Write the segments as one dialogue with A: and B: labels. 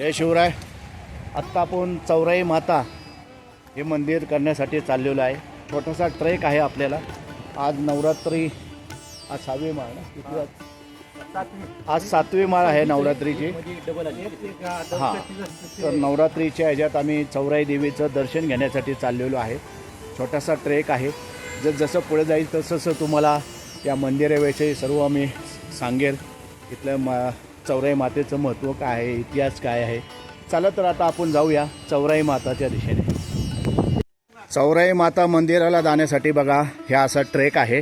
A: जय शिवराय. आत्ता आपण चौराई माता हे मंदिर करण्यासाठी चाललेलो आहे. छोटासा ट्रेक आहे आपल्याला. आज नवरात्री आज सहावी माळ ना? किती आज? आज सातवी माळ आहे नवरात्रीची. हां. तर नवरात्रीच्या ह्याच्यात आम्ही चौराई देवीचं दर्शन घेण्यासाठी चाललेलो आहे. छोटासा ट्रेक आहे. जर जसं पुढे जाईल तसं तसं तुम्हाला या मंदिराविषयी सर्व आम्ही सांगेल. इथलं मा चौराई मातेचं महत्त्व काय आहे? इतिहास काय आहे? चला तर आता आपण जाऊया चौराई माताच्या दिशेने. चौराई माता मंदिराला जाण्यासाठी बघा ह्या असा ट्रेक आहे.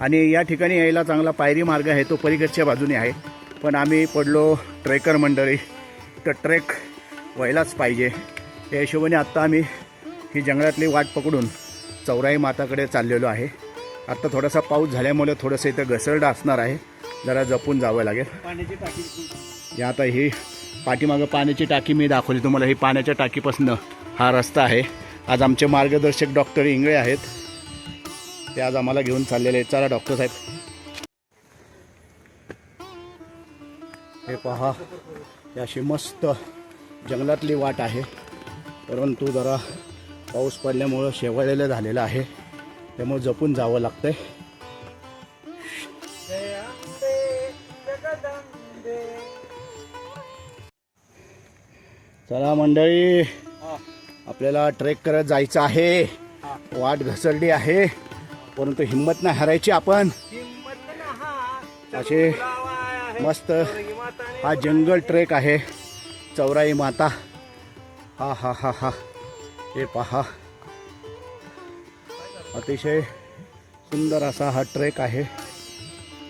A: आणि या ठिकाणी यायला चांगला पायरी मार्ग आहे तो पलीकडच्या बाजूने आहे. पण आम्ही पडलो ट्रेकर मंडळी. तर ट्रेक व्हायलाच पाहिजे. या हिशोबाने आत्ता आम्ही ही जंगलातली वाट पकडून चौराई माताकडे चाललेलो आहे. आत्ता थोडासा पाऊस झाल्यामुळे थोडंसं इथं घसरडा असणार आहे. जरा जपून जावं लागेल.
B: पाण्याची टाकी
A: या आता ही पाठीमागं पाण्याची टाकी मी दाखवली तुम्हाला. ही पाण्याच्या टाकीपासून हा रस्ता आहे. आज आमचे मार्गदर्शक डॉक्टर इंगळे आहेत. ते आज आम्हाला घेऊन चाललेले आहेत. चला डॉक्टर साहेब. हे पहा ही अशी मस्त जंगलातली वाट आहे. परंतु जरा पाऊस पडल्यामुळं शेवाळलेलं झालेलं आहे. त्यामुळे जपून जावं
B: लागतं आहे
A: चला मंडळी आपल्याला ट्रेक करत जायचं आहे. वाट घसरली आहे परंतु हिंमत नाही हरायची आपण.
B: हिम्मत ना
A: असे मस्त हा जंगल ट्रेक आहे. चौराई माता. हा हा हा हा. हे पहा. अतिशय सुंदर असा हा ट्रेक आहे.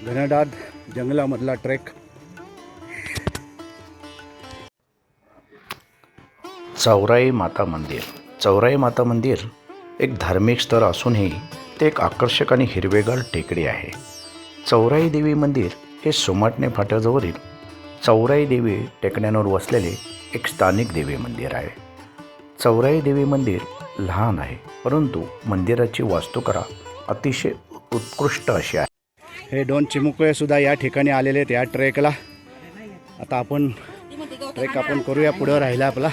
A: घनदाट जंगलामधला ट्रेक चौराई माता मंदिर. चौराई माता मंदिर एक धार्मिक स्थळ असूनही ते एक आकर्षक आणि हिरवेगार टेकडी आहे. चौराई देवी मंदिर हे सोमाटणे फाट्याजवळील चौराई देवी टेकड्यांवर वसलेले एक स्थानिक देवी मंदिर आहे. चौराई देवी मंदिर लहान आहे परंतु मंदिराची वास्तुकला अतिशय उत्कृष्ट अशी आहे. हे दोन चिमुकळे सुद्धा या ठिकाणी आलेले आहेत या ट्रेकला. आता आपण ट्रेक आपण करूया पुढं राहिला आपला.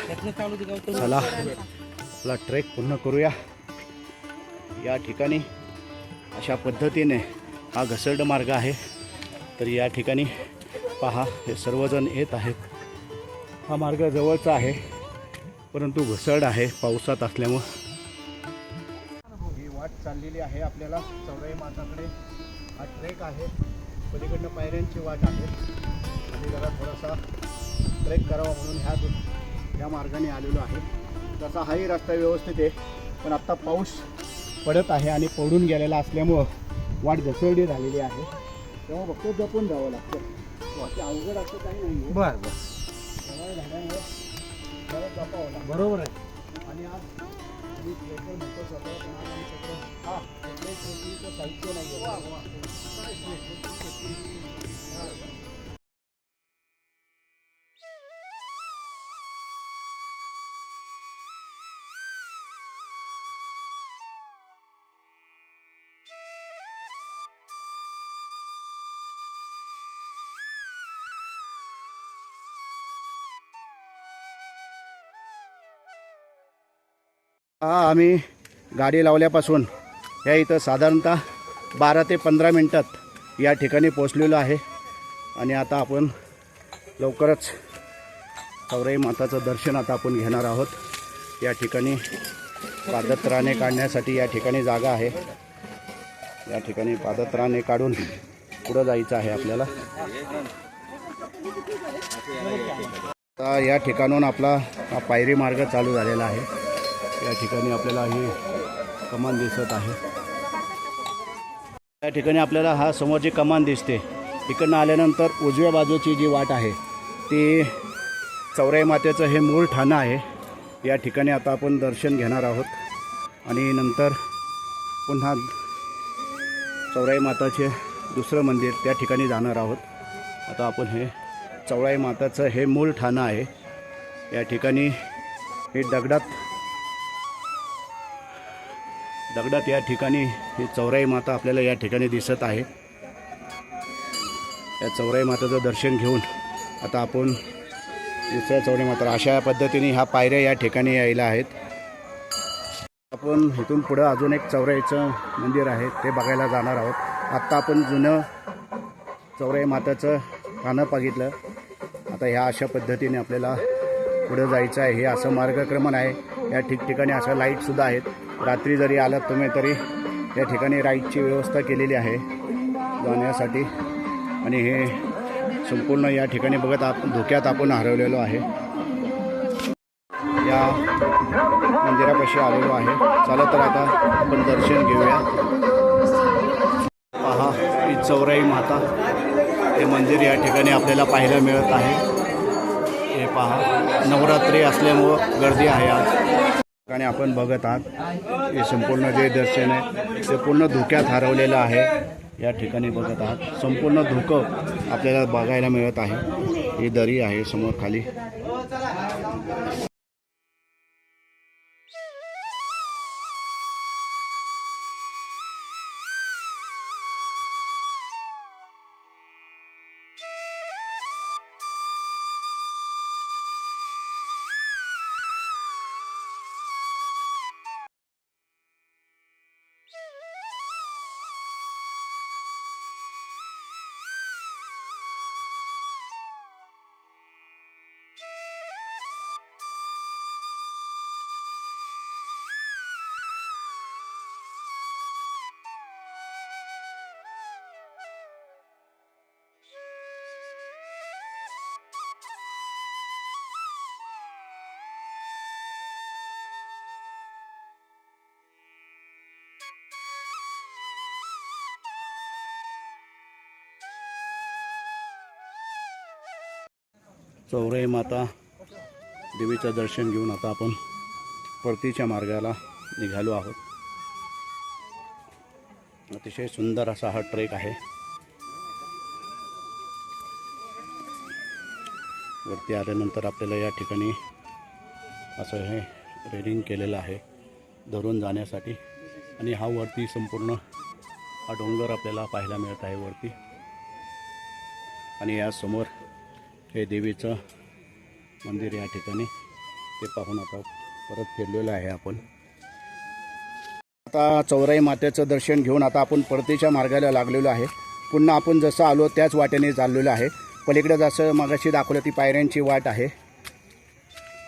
B: चला
A: आपला ट्रेक पूर्ण करूया. या ठिकाणी अशा पद्धतीने हा घसरड मार्ग आहे. तर या ठिकाणी पहा हे सर्वजण येत आहेत. हा मार्ग जवळचा आहे परंतु घसरड आहे पावसात असल्यामुळं. ही वाट चाललेली आहे आपल्याला चौराई माताकडे. हा ट्रेक आहे. पलीकडनं पायऱ्यांची वाट आहे. आणि जरा थोडासा ट्रेक करावा म्हणून ह्या दु- या मार्गाने आलेलो आहे. तसा हाही रस्ता व्यवस्थित आहे पण आत्ता पाऊस पडत आहे आणि पडून गेलेला असल्यामुळं वाट घसरडी झालेली आहे. तेव्हा फक्त जपून जावं लागतं. बाकी अवघड असं काही नाही आहे
B: बर. बर
A: झाल्यामुळं जपावं लागतं
B: बरोबर आहे.
A: आणि आज मी म्हणतो हा साहित्य नाही हा आम्ही गाडी लावल्यापासून या इथं साधारणतः बारा ते पंधरा मिनटात या ठिकाणी पोचलेलो आहे. आणि आता आपण लवकरच सौराई माताचं दर्शन आता आपण घेणार आहोत. या ठिकाणी पादत्राणे काढण्यासाठी या ठिकाणी जागा आहे. या ठिकाणी पादत्राणे काढून पुढं जायचं आहे आपल्याला. आता या ठिकाणून आपला हा पायरी मार्ग चालू झालेला आहे. या ठिकाणी आपल्याला हे कमान दिसत आहे. या ठिकाणी आपल्याला हा समोरची कमान दिसते इकडनं आल्यानंतर उजव्या बाजूची जी वाट आहे ती चौराई मातेचं हे मूळ ठाणं आहे. या ठिकाणी आता आपण दर्शन घेणार आहोत. आणि नंतर पुन्हा चौराई माताचे दुसरं मंदिर त्या ठिकाणी जाणार आहोत. आता आपण हे चौराई माताचं हे मूळ ठाणं आहे. या ठिकाणी हे दगडात दगडात या ठिकाणी ही चौराई माता आपल्याला या ठिकाणी दिसत आहे. या चौराई माताचं दर्शन घेऊन आता आपण दुसऱ्या चौराई माता अशा पद्धतीने ह्या पायऱ्या या ठिकाणी यायला आहेत. आपण इथून पुढं अजून एक चौराईचं मंदिर आहे ते बघायला जाणार आहोत. आत्ता आपण जुनं चौराई माताचं कानं बघितलं. आता ह्या अशा पद्धतीने आपल्याला पुढं जायचं आहे. हे असं मार्गक्रमण आहे. या ठिकठिकाणी असं लाईटसुद्धा आहेत. रात्री जरी आलात तुम्ही तरी या ठिकाणी राईडची व्यवस्था केलेली आहे जाण्यासाठी. आणि हे संपूर्ण या ठिकाणी बघत आप धोक्यात आपण हरवलेलो आहे. या मंदिरापाशी आलेलो आहे. चला तर आता आपण दर्शन घेऊया. पहा ही चौराई माता. हे मंदिर या ठिकाणी आपल्याला पाहायला मिळत आहे. हे पहा नवरात्री असल्यामुळं गर्दी आहे आज. ठिकाणी आपण बघत आहात. हे संपूर्ण जे दर्शन आहे ते पूर्ण धुक्यात हरवलेलं आहे. या ठिकाणी बघत आहात. संपूर्ण धुकं आपल्याला बघायला मिळत आहे. ही दरी आहे समोर खाली. चौराई माता देवीचं दर्शन घेऊन आता आपण परतीच्या मार्गाला निघालो आहोत. अतिशय सुंदर असा हा ट्रेक आहे. वरती आल्यानंतर आपल्याला या ठिकाणी असं हे रेडिंग केलेलं आहे धरून जाण्यासाठी. आणि हा वरती संपूर्ण हा डोंगर आपल्याला पाहायला मिळत आहे वरती. आणि यासमोर हे देवीचं मंदिर या ठिकाणी. ते पाहून आता परत फिरलेलं आहे आपण. आता चौराई मातेचं दर्शन घेऊन आता आपण परतीच्या मार्गाला लागलेलो आहे. पुन्हा आपण जसं आलो त्याच वाटेने चाललेलो आहे. पलीकडे जसं मागाशी दाखवलं ती पायऱ्यांची वाट आहे.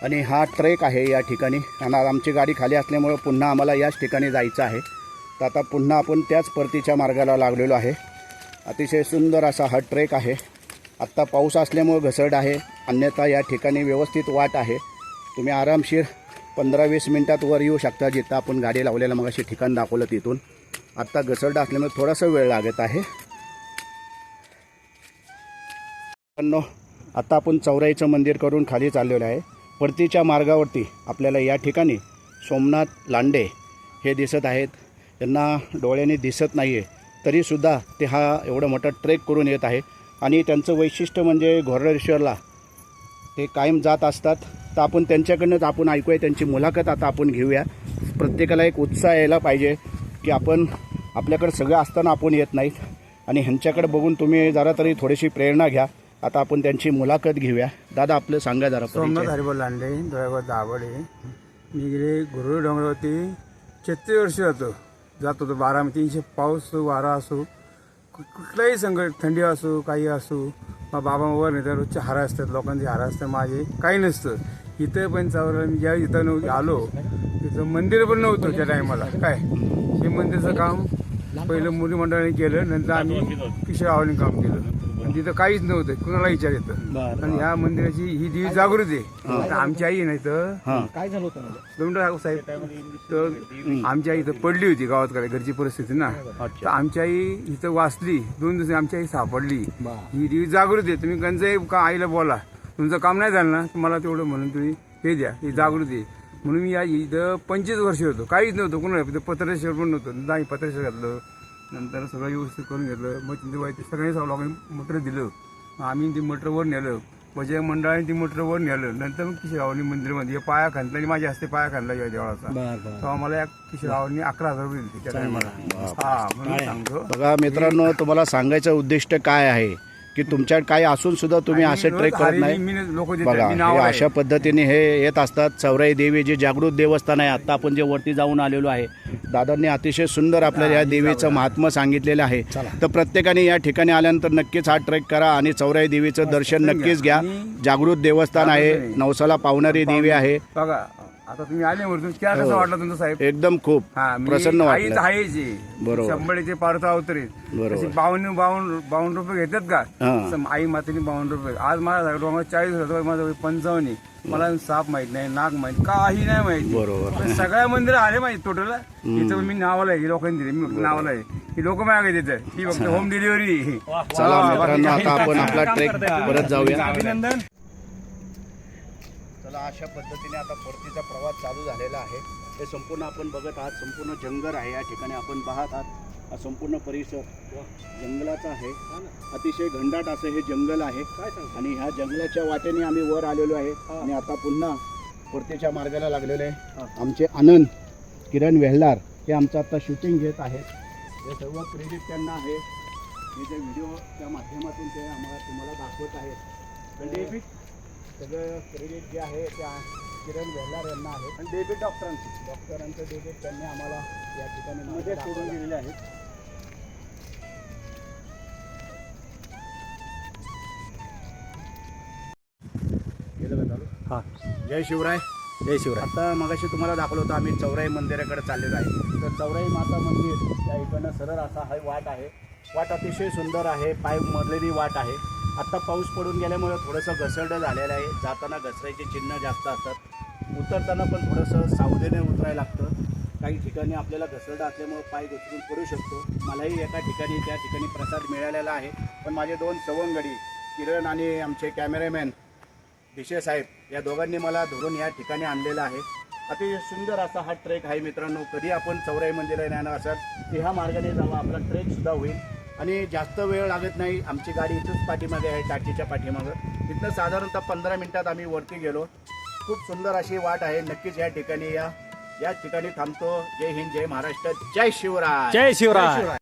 A: आणि हा ट्रेक आहे या ठिकाणी. आणि आमची गाडी खाली असल्यामुळं पुन्हा आम्हाला याच ठिकाणी जायचं आहे. तर आता पुन्हा आपण त्याच परतीच्या मार्गाला लागलेलो आहे. अतिशय सुंदर असा हा ट्रेक आहे. आत्ता पाऊस असल्यामुळं घसरड आहे. अन्यथा या ठिकाणी व्यवस्थित वाट आहे. तुम्ही आरामशीर पंधरा वीस मिनटात वर येऊ शकता. जिथं आपण गाडी लावलेलं मग अशी ठिकाण दाखवलं तिथून. आत्ता घसरड असल्यामुळे थोडासा वेळ लागत आहे. पण आत्ता आपण चौराईचं मंदिर करून खाली चाललेलो आहे. परतीच्या मार्गावरती आपल्याला या ठिकाणी सोमनाथ लांडे हे दिसत आहेत. त्यांना डोळ्याने दिसत नाही आहे तरीसुद्धा ते हा एवढा मोठा ट्रेक करून येत आहे. आणि त्यांचं वैशिष्ट्य म्हणजे घोरडेश्वरला ते कायम जात असतात. तर आपण त्यांच्याकडनंच आपण ऐकूया त्यांची मुलाखत आता आपण घेऊया. प्रत्येकाला एक उत्साह यायला पाहिजे की आपण आपल्याकडे सगळं असताना आपण येत नाहीत. आणि ह्यांच्याकडे बघून तुम्ही जरा तरी थोडीशी प्रेरणा घ्या. आता आपण त्यांची मुलाखत घेऊया. दादा आपलं सांगा जरा
C: सोमनाथ हरिभाऊ लांडे डोळ्यावर दावड मी गेले गुरुळ डोंगरावरती छत्तीस वर्ष जातो जात होतो बारा तीनशे पाऊस असो, वारा असो कुठलाही संकट थंडी असो काही असो मग बाबा वर नेतात रोजचे हार असतात लोकांचे हार असतात माझे काही नसतं. इथं पण चावर मी ज्या इथं नव्ह आलो तिथं मंदिर पण नव्हतं त्या टायमाला. काय? हे मंदिरचं काम पहिलं मुली मंडळाने केलं नंतर आम्ही किशोर किशोरावाने काम केलं. आणि तिथं काहीच नव्हतं. कुणाला विचार येतं.
A: बरं.
C: आणि ह्या मंदिराची ही देवी जागृती आहे. तर आमची आई नाही तर
A: हां.
B: काय झालं होतं
C: दोन मिनिटं राहू साहेब तर आमची आई इथं पडली होती गावात कडे घरची परिस्थिती ना. तर आमची आई इथं वाचली. दोन दिवस आमची आई सापडली. ही देवी जागृती आहे. तुम्ही गंजाई का आईला बोला. तुमचं काम नाही झालं ना तुम्हाला तेवढं म्हणून तुम्ही हे द्या. ही जागृती आहे. म्हणून मी या इथं पंचवीस वर्ष होतो. काहीच नव्हतं. कोणाला पत्रेश्वर पण नव्हतं. नंतर आम्ही पत्रेश्वर घातलं नंतर सगळं व्यवस्थित करून घेतलं. मग तिथे व्हायचं सगळ्यांनी सगळं लोकांनी मटर दिलं. आम्ही ती मटरवर नेलं. म्हणजे मंडळाने ती मटरवर नेलं. नंतर मग किशोरावणी मंदिरमध्ये पाया खांदला आणि माझ्या हस्ते पाया खांदला या देवळाचा तेव्हा मला या किशोरावणी अकरा हजार रुपये दिले त्या टायमाला. हा म्हणून सांगतो.
A: बघा मित्रांनो तुम्हाला सांगायचं उद्दिष्ट काय आहे? की तुमच्याकडे काय असून सुद्धा तुम्ही असे ट्रेक करत नाही. बघा हे अशा पद्धतीने हे येत असतात. चौराई देवी जे जागृत देवस्थान आहे आता आपण जे वरती जाऊन आलेलो आहे दादांनी अतिशय सुंदर आपल्याला या देवीचं महात्म्य सांगितलेलं आहे. तर प्रत्येकाने या ठिकाणी आल्यानंतर नक्कीच हा ट्रेक करा आणि चौराई देवीचं दर्शन नक्कीच घ्या. जागृत देवस्थान आहे नवसाला पावणारी देवी आहे.
C: बघा आता तुम्ही आले वरतून. क्या कसं वाटलं तुमचं साहेब?
A: एकदम खूप
C: हा मी
A: प्रसन्न
C: आईच
A: वाटलं
C: आहेची
A: बरोबर.
C: शंभरचे पार्थ अवतरीत.
A: बरोबर.
C: अशी बावन्न बावन्न बावन्न रुपये घेतात का?
A: हा.
C: सम- आई मातेने बावन्न रुपये. आज सांगतो मला चाळीस हजार माझं पंचावन्न आहे. मला साप माहीत नाही नाग माहीत काही नाही माहिती.
A: बरोबर.
C: पण सगळ्या मंदिर आले माहिती टोटल इथं मी नावाला आहे ही लोकांनी दिली. मी नावाला आहे. ही लोक मागे देतात ही फक्त होम डिलिव्हरी
A: चला मित्रांनो आता आपण आपला ट्रेक परत जाऊया.
B: अभिनंदन.
A: चला अशा पद्धतीने आता परतीचा प्रवास चालू झालेला आहे. हे संपूर्ण आपण बघत आहात. संपूर्ण जंगल आहे या ठिकाणी. आपण पाहत आहात. हा संपूर्ण परिसर जंगलाचा आहे. अतिशय घंडाट असं हे जंगल आहे. आणि ह्या जंगलाच्या वाटेने आम्ही वर आलेलो आहे. आणि आता पुन्हा परतीच्या मार्गाला लागलेलो आहे. आमचे आनंद किरण वेहलार हे आमचं आता शूटिंग घेत आहेत. हे सर्व क्रेडिट त्यांना आहे. हे जे व्हिडिओच्या माध्यमातून ते आम्हाला तुम्हाला दाखवत आहेत. डेबिट सगळं क्रेडिट जे आहे त्या किरण वेल्लार यांना आहे. आणि डेबिट डॉक्टरांचं. डॉक्टरांचं डेबिट त्यांनी आम्हाला या ठिकाणी मध्ये सोडून दिलेले आहेत.
B: हा.
A: जय शिवराय.
B: जय शिवराय.
A: आता मगाशी तुम्हाला दाखवलं होतं आम्ही चौराई मंदिराकडे चाललेलो आहे. तर चौराई माता मंदिर या इकडनं सरळ असा हा वाट आहे. वाट अतिशय सुंदर आहे. पाय मरलेली वाट आहे. आत्ता पाऊस पडून गेल्यामुळे थोडंसं घसरडं झालेलं आहे. जाताना घसरायचे चिन्ह जास्त असतात. उतरताना पण थोडंसं सावधीने उतरायला लागतं. काही ठिकाणी आपल्याला घसरडं असल्यामुळे पाय घसरून पडू शकतो. मलाही एका ठिकाणी त्या ठिकाणी प्रसाद मिळालेला आहे. पण माझे दोन सवंगडी किरण आणि आमचे कॅमेरामॅन भिशे साहेब या दोघांनी मला धरून या ठिकाणी आणलेलं आहे. अतिशय सुंदर असा हा ट्रेक आहे मित्रांनो. कधी आपण चौराई मंदिराला येणार असाल की ह्या मार्गाने जावा. आपला ट्रेकसुद्धा होईल. आणि जास्त वेळ लागत नाही. आमची गाडी इथंच पाठीमागे आहे टाकीच्या पाठीमागं. तिथनं साधारणतः पंधरा मिनिटात आम्ही वरती गेलो. खूप सुंदर अशी वाट आहे. नक्कीच या ठिकाणी या. या ठिकाणी थांबतो. जय हिंद जय महाराष्ट्र. जय शिवराय.
B: जय शिवराय.